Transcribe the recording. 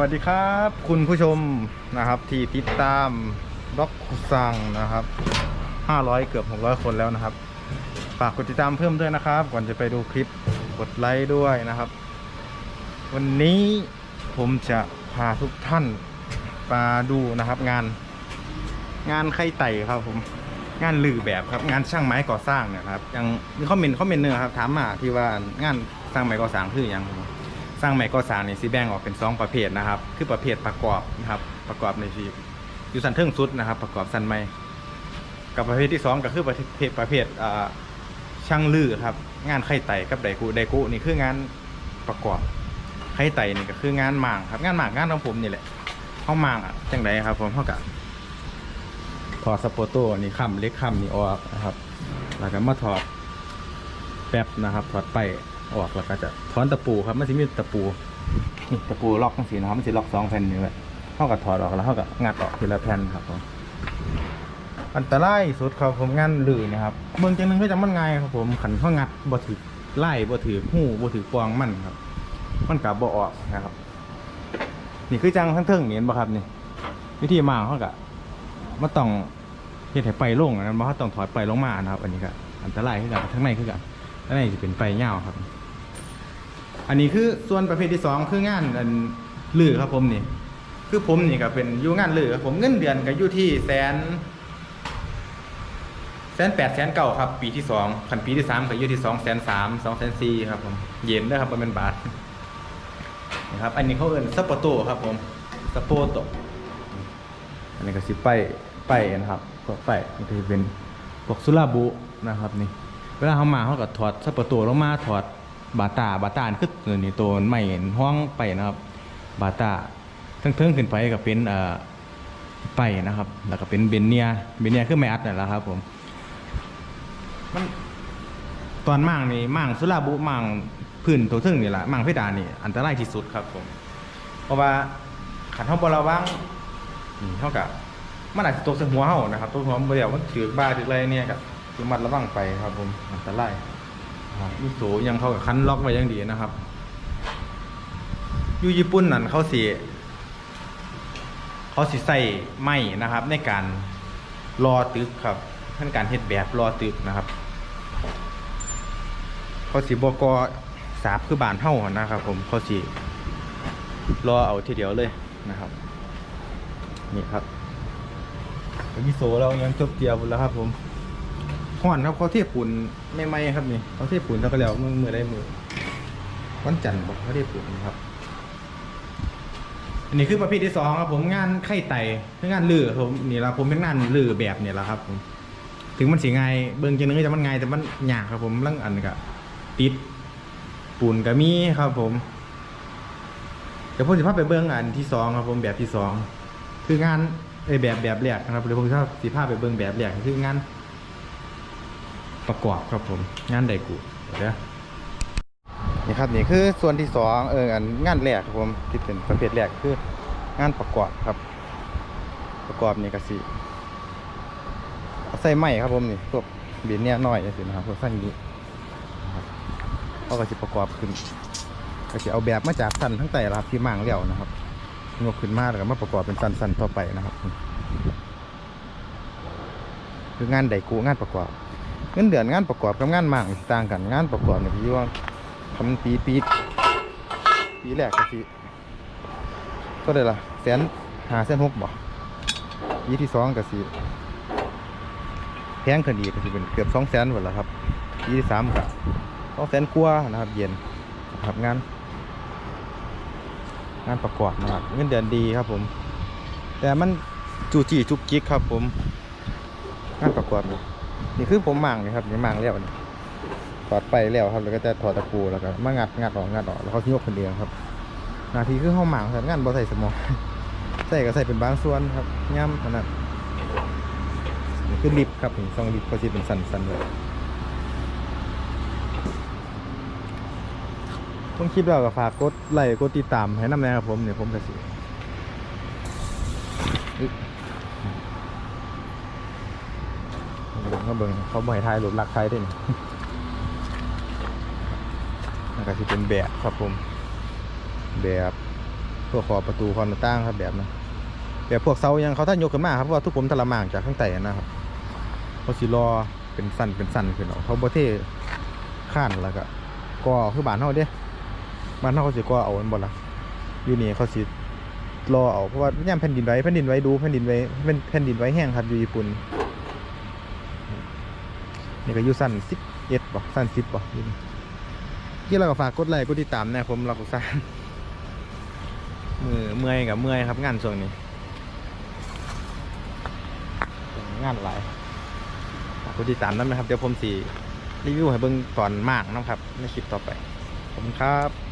วัสดีครับ คุณผู้ชมนะครับที่ติดตามด็อกซังนะครับ 500 เกือบ 600 คนแล้วนะครับ ฝากกดติดตามเพิ่มด้วยนะครับ ก่อนจะไปดูคลิปกดไลค์ด้วยนะครับ วันนี้ผมจะพาทุกท่านมาดูนะครับงาน งานไข่ไต่ครับผมงานลือแบบครับงานช่างไม้ก่อสร้างเนะครับยังมีคอมเมนต์คอมเมนต์หนึ่งครับถามมาที่ว่างานสร้างไม้ก่อสร้างคืออย่าง สร้างไม้ก่อสร้างนี่สิแบ่งออกเป็นสองประเภทนะครับ คือประเภทประกอบนะครับประกอบในที่อยู่สันเทิงสุดนะครับ ประกอบสันไม้กับประเภทที่สองก็คือประเภทประเภทช่างลือครับงานไข่ไต่กับไดกุไดกุนี่คืองานประกอบไข่ไต่นี่ก็คืองานหมางครับงานหมางงานของผมนี่แหละห้องหมางอะจังไดครับผมเท่ากับถอดสปอร์โต้นี่ค้ำเล็กค้ำนี่ออกนะครับ แล้วก็มาถอดแป๊บนะครับ ถอดไป ออกแล้วก็จะถอนตะปูครับมันจะมีตะปูนี่ตะปูล็อกทั้งสีนะครับมันจะล็อกสองแผ่นอยู่เลยเท่ากับถอดออกแล้วเท่ากับงัดออกทีละแผ่นครับผมอันตรายสุดครับผมงานลือนนะครับเมืองจังหนึงก็จะมันง่ายครับผมขันเข้างัดบ่ถือไล่บ่ถือหูบ่ถือปองมันครับ มันกับบ่ออกนะครับ นี่คือจังทั้งเทิงเนี่เห็นบ่ครับนี่ วิธีมาเขากับมาต้องเฮ็ดให้ไปลงนะมาต้องถอดไปลงมานะครับ อันนี้ก็อันตรายขึ้นกันทั้งในขึ้นกันทั้งในจะเป็นไปเงาครับ อันนี้คือส่วนประเภทที่สองคืองานอันลือครับผมนี่ คือผมนี่ก็เป็นอยู่งานลือครับผมเงินเดือนก็อยู่ที่แสนแสนแปดแสนเก้าครับปีที่สองขันปีที่สามก็อยู่ที่สองแสนสามสองแสนสี่ครับผมเย็นนะครับมันเป็นบาทนะครับ อันนี้เขาเอิ้นสปอโตครับผมสปอโตอันนี้ก็สิไปไปนะครับพวกไปมันจะเป็นพวกสุราบุนะครับนี่เวลาเขามาเขาก็ถอดซัปเปอร์ตัวลงมาถอด บาตาบาตาอันคือตัวนี้ตัวไม่เห็นห้องไปนะครับ บาตาเทิงๆขึ้นไปก็เป็นเอ่อไปนะครับ แล้วก็เป็นเบนเนียเบนเนียคือไม่อัดนั่นแหละครับ ผมมันตอนมั่งนี่มั่งสุราบุมั่งพื้นตัวทึ่งนี่แหละมั่งเพดานนี่อันตรายที่สุดครับ ผม เพราะว่าขันห้องบอระวังเท่ากับมันอาจจะตกใส่หัวเฮานะครับตัวมันเดียวมันถือบ้าถืออะไรเนี่ยกับคือมัดระวังไปครับ ผมอันตราย ครับมีโสยังเข้ากับคันล็อกไว้ยังดีนะครับอยู่ญี่ปุ่นนั่นเขาสีเขาสิใส่ไม้นะครับ ในการรอตึกครับในการเฮ็ดแบบรอตึกนะครับเขาสีบกสาบคือบานเท่านะครับ ผมเขาสีรอเอาทีเดียวเลยนะครับนี่ครับมิโซเรายังจบเตียวหมดแล้วครับผม ห่อนครับเขาเทียบปุ่นไม่ไหมครับนี่เขาเทียบปุ่นแล้วก็แล้วมือมือได้มือวันจันทร์บอกเขาเทียบปุ่นนะครับอันนี้คือประเภทที่สองครับผมงานไข่ไต่คืองานลือครับผมนี่ละผมเป็นงานลือแบบเนี่ยแหละครับผมถึงมันสีไงายเบิ่งจังนึกจะมันไงายแต่มันยากครับผมลังอันก็ติดปูนก็มีครับผมเดี๋ยวผมจะพาไปเบิ่งอันที่สองครับผมแบบที่สองคืองานไอแบบแบบแรกนะครับเดี๋ยวผมจะสีผ้าไปเบิ่งแบบแรกคืองาน ประกอบครับผมงานไดกุเดี๋ยวนี่ครับนี่คือส่วนที่สองเอออันงานแรกครับผมที่เป็นประเภทแรกคืองานประกอบครับ ประกอบนี่ก็สิเอาใส่ไม้ครับผมนี่พวกเบียนเนี่ยน้อยสินะครับพวกสั้นนี้ครับเขาก็สิประกอบขึ้นก็สิเอาแบบมาจากสั้นทั้งแต่ละครับที่มั่งแล้วนะครับงอกขึ้นมาแล้วก็มาประกอบเป็นสันๆต่อไปนะครับ คืองานไดกูงานประกอบ เงินเดือนงานประกอบกับงานมั่งต่างกันงานประกอบเนี่ยพี่ว่าทำปีปีปีแรกก็สิก็ได้ละแสนหาแสนหกบ่ปีที่สองก็สิแพงขึ้นอีกก็สิเป็นเกือบสองแสนหมดแล้วครับปีที่สามก็สองแสนกว่านะครับ เย็นนะครับงาน งานประกอบนะครับเงินเดือนดีครับผม แต่มันจูจีจุกจิกครับผม งานประกอบนี่ นี่คือผมมั่งนี่ครับนี่มั่งแล้วนี่ถอดไปแล้วครับแล้วก็จะถอดตะปูแล้วก็มางัดงัดออกงัดออกแล้วเขาที่ยกคนเดียวครับนาทีคือเข้ามั่งครับงานบ่ใส่สมองใส่ก็ใส่เป็นบางส่วนครับย่ำอันนั้นนี่คือลิฟครับนี่ซองลิฟต์ก็จะเป็นสันๆเลยต้องคิดว่าก็ฝากกดไลค์กดติดตามให้น้ำแน่ครับผมเนี่ยผมก็สิ เขาเบิ่งเขาบ่ให้ถ่ายรูปรักใครด้วยนี่นั่นก็สิเป็นแบบครับผม แบบพวกขอประตูขอบหน้าต่างครับแบบนั้นแบบพวกเสายังเขาท่านยกขึ้นมาครับเพราะว่าทุกผมทรมานจากข้างใต้นะครับเขาสิรอเป็นสั้นเป็นสั้นขึ้นเนาะเขาบ่เทข้านแล้วก็ก่อคือบานเฮาเด้บ้านเฮาเขาสิก่อเอาอันบ่ล่ะอยู่นี่เขาสิรอเอาเพราะว่าย่ามแผ่นดินไหวแผ่นดินไหวดูแผ่นดินไหวแผ่นดินไหวแห้งครับอยู่ญี่ปุ่น นี่ก็อยู่สั้น11บ่สั้น10บ่อยู่นี่ที่เราก็ฝากกดไลค์กดติดตามนะผมเราก็สั้นมือเมื่อยกับเมื่อยครับงานส่วนนี้ งานหลายกดติดตามนั่นนะครับ เดี๋ยวผมสีรีวิวให้เบิ้งตอนมากนะครับในคลิปต่อไป ขอบคุณครับ